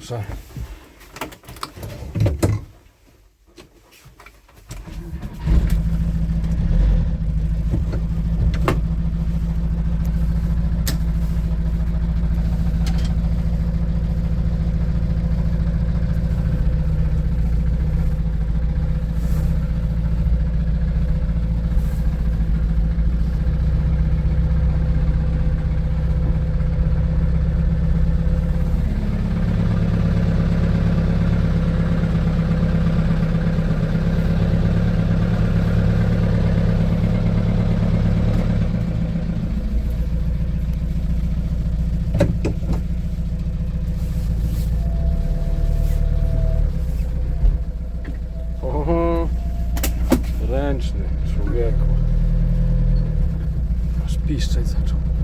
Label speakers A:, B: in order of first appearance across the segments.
A: So. Piszczeć zaczął.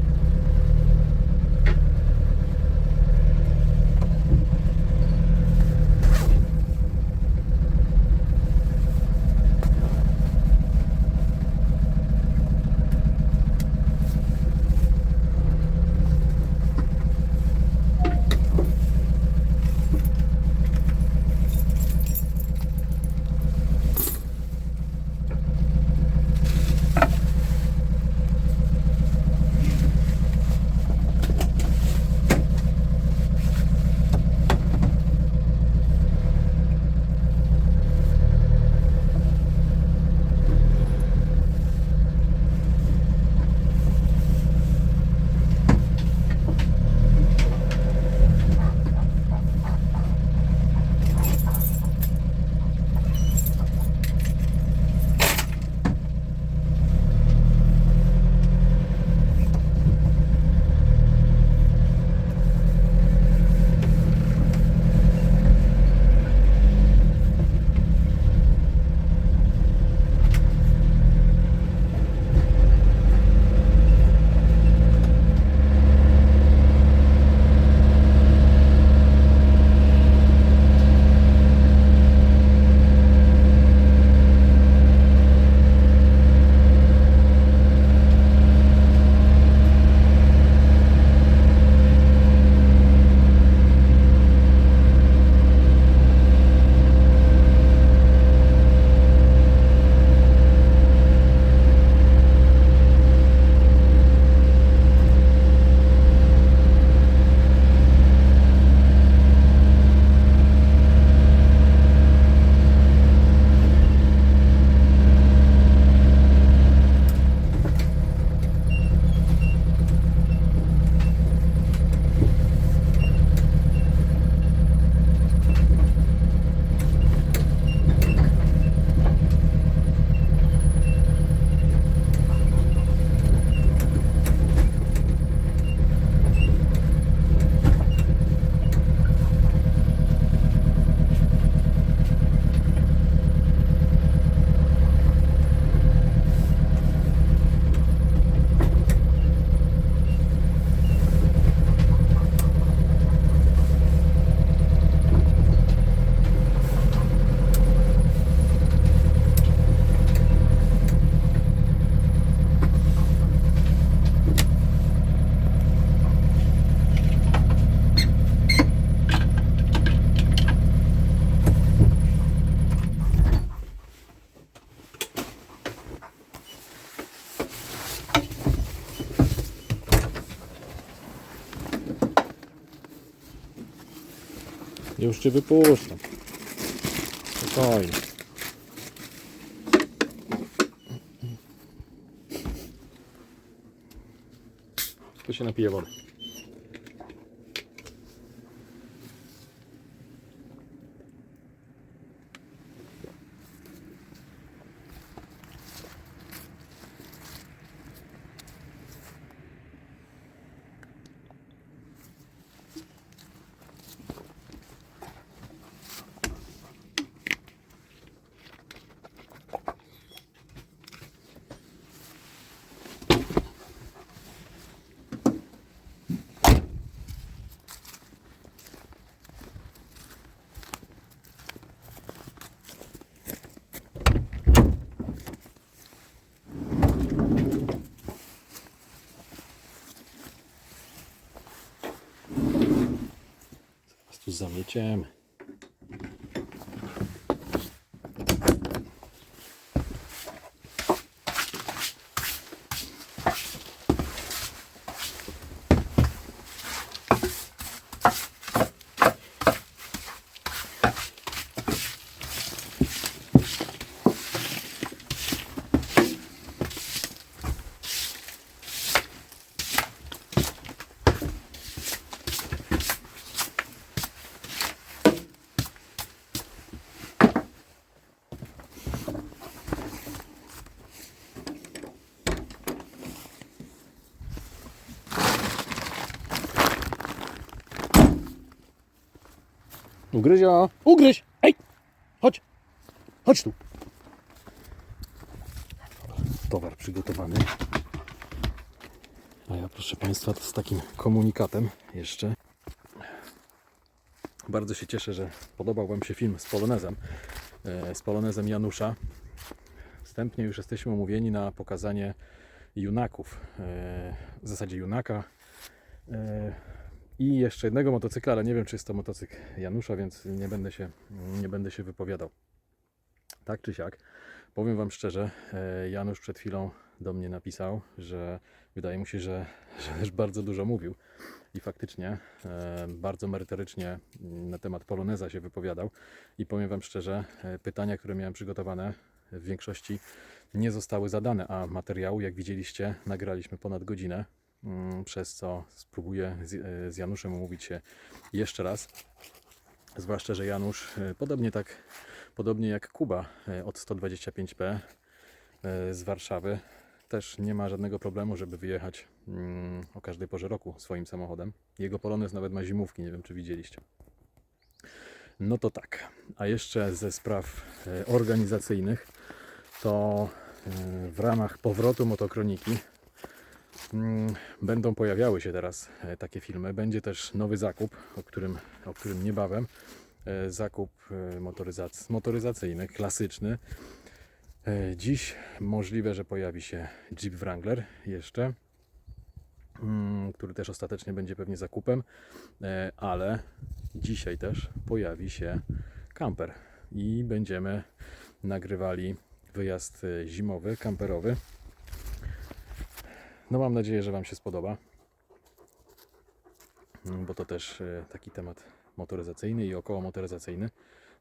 A: Już cię wypuszczam. Spokojnie. Tu się napije wody. Zamieciemy. Ugryzio! Ugryź! Ej! Chodź! Chodź tu! Towar przygotowany. A ja proszę Państwa to z takim komunikatem jeszcze. Bardzo się cieszę, że podobał Wam się film z Polonezem. e, Z Polonezem Janusza. Wstępnie już jesteśmy umówieni na pokazanie junaków. e, W zasadzie junaka. I jeszcze jednego motocykla, ale nie wiem, czy jest to motocykl Janusza, więc nie będę się, nie będę się wypowiadał. Tak czy siak, powiem Wam szczerze, e, Janusz przed chwilą do mnie napisał, że wydaje mu się, że, że już bardzo dużo mówił. I faktycznie e, bardzo merytorycznie na temat Poloneza się wypowiadał. I powiem Wam szczerze, e, pytania, które miałem przygotowane, w większości nie zostały zadane, a materiału, jak widzieliście, nagraliśmy ponad godzinę przez co spróbuję z, e, z Januszem umówić się jeszcze raz. Zwłaszcza, że Janusz, e, podobnie tak, podobnie jak Kuba e, od 125p e, z Warszawy, też nie ma żadnego problemu, żeby wyjechać mm, o każdej porze roku swoim samochodem. Jego Polonez nawet ma zimówki, nie wiem czy widzieliście. No to tak. A jeszcze ze spraw organizacyjnych, to w ramach powrotu motokroniki Mm, Będą pojawiały się teraz e, takie filmy. Będzie też nowy zakup, o którym, o którym niebawem. E, Zakup e, motoryzac- motoryzacyjny, klasyczny. Dziś możliwe, że pojawi się Jeep Wrangler jeszcze, mm, który też ostatecznie będzie pewnie zakupem, ale dzisiaj też pojawi się camper i będziemy nagrywali wyjazd zimowy, kamperowy. No mam nadzieję, że Wam się spodoba, Mm, bo to też e, taki temat motoryzacyjny i około motoryzacyjny,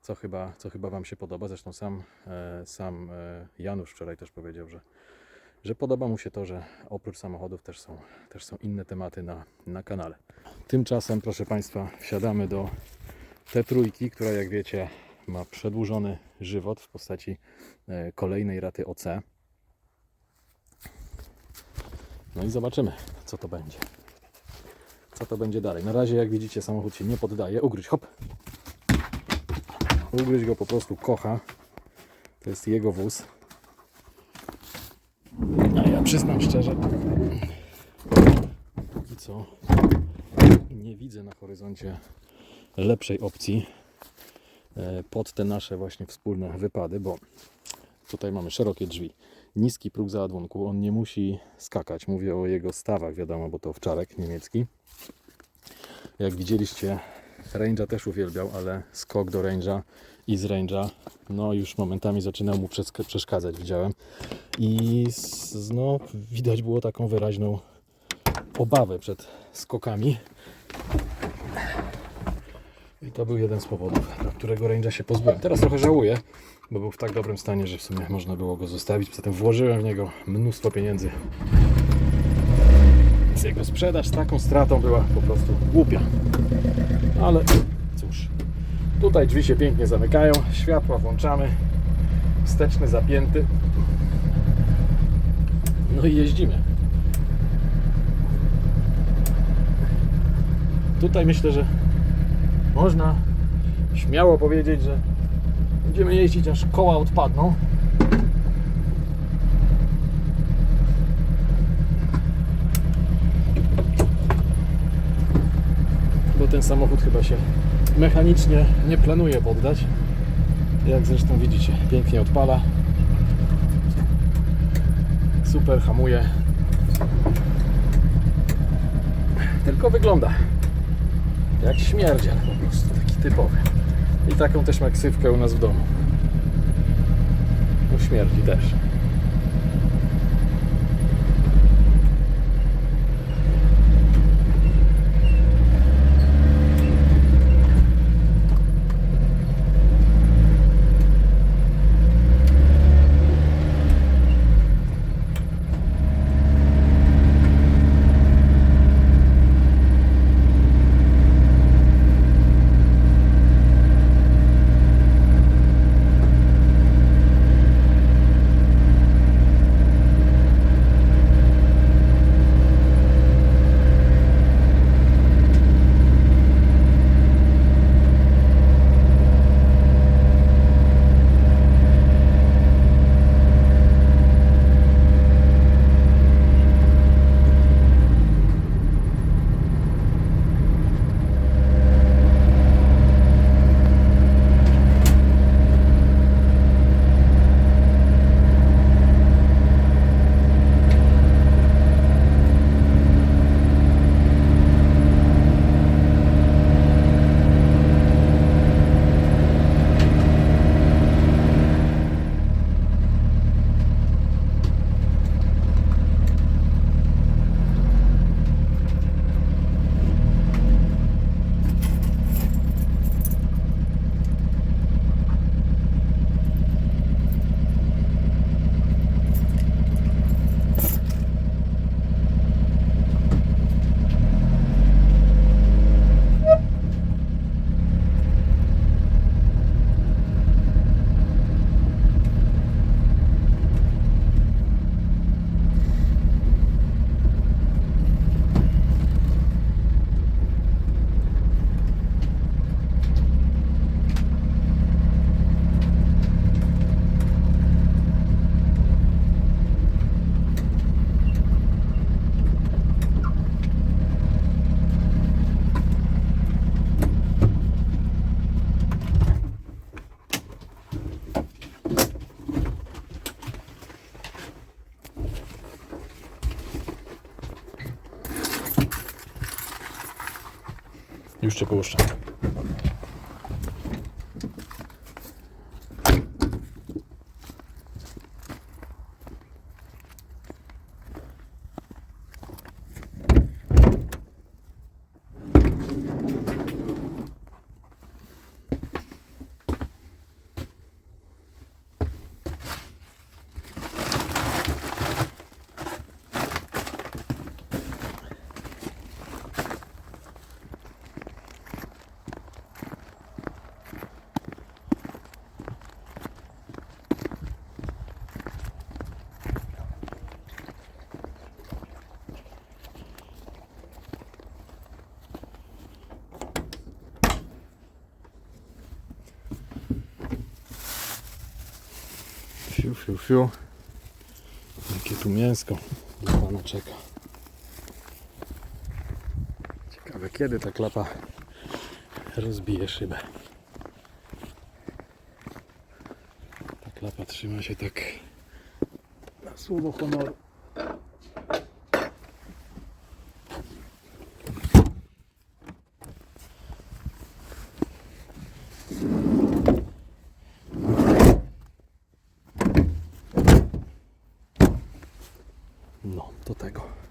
A: co chyba, co chyba Wam się podoba. Zresztą sam, e, sam e, Janusz wczoraj też powiedział, że, że podoba mu się to, że oprócz samochodów też są, też są inne tematy na, na kanale. Tymczasem, proszę Państwa, wsiadamy do te trójki, która jak wiecie ma przedłużony żywot w postaci kolejnej raty OC. No i zobaczymy, co to będzie. Co to będzie dalej. Na razie, jak widzicie, samochód się nie poddaje. Ugryź, hop. Ugryź go po prostu kocha. To jest jego wóz. A ja przyznam szczerze, póki co nie widzę na horyzoncie lepszej opcji e, pod te nasze właśnie wspólne wypady, bo Tutaj mamy szerokie drzwi, niski próg załadunku, on nie musi skakać. Mówię o jego stawach, wiadomo, bo to owczarek niemiecki. Jak widzieliście, Range'a też uwielbiał, ale skok do Range'a i z Range'a, no już momentami zaczynał mu przeszkadzać, widziałem. I no, widać było taką wyraźną obawę przed skokami. I to był jeden z powodów, dla którego Range'a się pozbyłem. Teraz trochę żałuję, bo był w tak dobrym stanie, że w sumie można było go zostawić. Poza tym włożyłem w niego mnóstwo pieniędzy. Więc jego sprzedaż z taką stratą była po prostu głupia. Ale cóż, tutaj drzwi się pięknie zamykają, światła włączamy, wsteczny zapięty. No i jeździmy. Tutaj myślę, że można śmiało powiedzieć, że będziemy jeździć aż koła odpadną. Bo ten samochód chyba się mechanicznie nie planuje poddać. Jak zresztą widzicie, pięknie odpala. Super hamuje. Tylko wygląda jak śmierdziel po prostu taki typowy. I taką też ma ksywkę u nas w domu. No śmierdzi też. Już cię puszczam. Fiu, fiu, fiu. Jakie tu mięsko dla pana czeka. Ciekawe kiedy ta klapa rozbije szybę. Ta klapa trzyma się tak na słowo honoru. No, do tego.